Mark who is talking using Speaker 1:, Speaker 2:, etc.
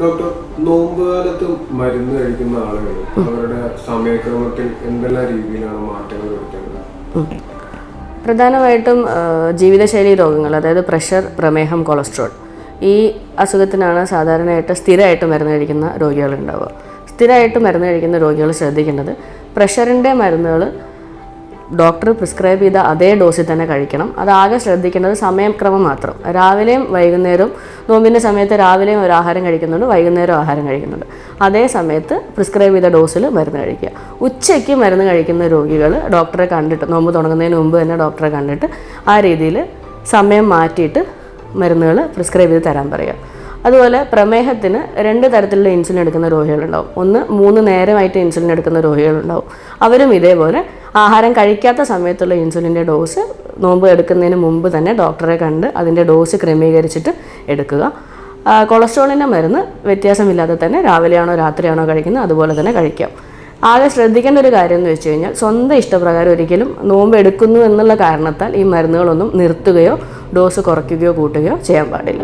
Speaker 1: Doctor നോമ്പ് കാലത്ത് മരുന്ന് കഴിക്കുന്ന ആളുകൾ അവരുടെ സമയക്രമത്തിൽ എന്തെല്ലാം രീതിയിലാണ് മാറ്റങ്ങൾ വരുത്തേണ്ടത്?
Speaker 2: പ്രധാനമായിട്ടും ജീവിതശൈലി രോഗങ്ങൾ അതായത് പ്രഷർ പ്രമേഹം കൊളസ്ട്രോൾ ഈ അസുഖത്തിനാണ് സാധാരണയായിട്ട് സ്ഥിരമായിട്ട് മരുന്ന് കഴിക്കുന്ന രോഗികളുണ്ടാവുക സ്ഥിരമായിട്ട് മരുന്ന് കഴിക്കുന്ന രോഗികൾ ശ്രദ്ധിക്കേണ്ടത് പ്രഷറിന്റെ മരുന്നുകൾ ഡോക്ടർ പ്രിസ്ക്രൈബ് ചെയ്ത അതേ ഡോസിൽ തന്നെ കഴിക്കണം. അതാകെ ശ്രദ്ധിക്കേണ്ടത് സമയക്രമം മാത്രം. രാവിലെയും വൈകുന്നേരവും നോമ്പിന്റെ സമയത്ത് രാവിലെയും ഒരു ആഹാരം കഴിക്കുന്നുണ്ട് വൈകുന്നേരം ആഹാരം കഴിക്കുന്നുണ്ട്. അതേ സമയത്ത് പ്രിസ്ക്രൈബ് ചെയ്ത ഡോസിൽ മരുന്ന് കഴിക്കുക. ഉച്ചയ്ക്ക് മരുന്ന് കഴിക്കുന്ന രോഗികൾ ഡോക്ടറെ കണ്ടിട്ട് നോമ്പ് തുടങ്ങുന്നതിന് മുമ്പ് തന്നെ ഡോക്ടറെ കണ്ടിട്ട് ആ രീതിയിൽ സമയം മാറ്റിയിട്ട് മരുന്നുകൾ പ്രിസ്ക്രൈബ് ചെയ്ത് തരാൻ പറയുക. അതുപോലെ പ്രമേഹത്തിന് രണ്ട് തരത്തിലുള്ള ഇൻസുലിൻ എടുക്കുന്ന രോഗികളുണ്ടാവും. ഒന്ന് മൂന്ന് നേരമായിട്ട് ഇൻസുലിൻ എടുക്കുന്ന രോഗികളുണ്ടാവും. അവരും ഇതേപോലെ ആഹാരം കഴിക്കാത്ത സമയത്തുള്ള ഇൻസുലിന്റെ ഡോസ് നോമ്പ് എടുക്കുന്നതിന് മുമ്പ് തന്നെ ഡോക്ടറെ കണ്ട് അതിന്റെ ഡോസ് ക്രമീകരിച്ചിട്ട് എടുക്കുക. കൊളസ്ട്രോളിന്റെ മരുന്ന് വ്യത്യാസമില്ലാതെ തന്നെ രാവിലെയാണോ രാത്രിയാണോ കഴിക്കുന്നത് അതുപോലെ തന്നെ കഴിക്കാം. ആകെ ശ്രദ്ധിക്കേണ്ട ഒരു കാര്യം എന്ന് വെച്ച് കഴിഞ്ഞാൽ സ്വന്തം ഇഷ്ടപ്രകാരം ഒരിക്കലും നോമ്പ് എടുക്കുന്നു എന്നുള്ള കാരണത്താൽ ഈ മരുന്നുകളൊന്നും നിർത്തുകയോ ഡോസ് കുറയ്ക്കുകയോ കൂട്ടുകയോ ചെയ്യാൻ പാടില്ല.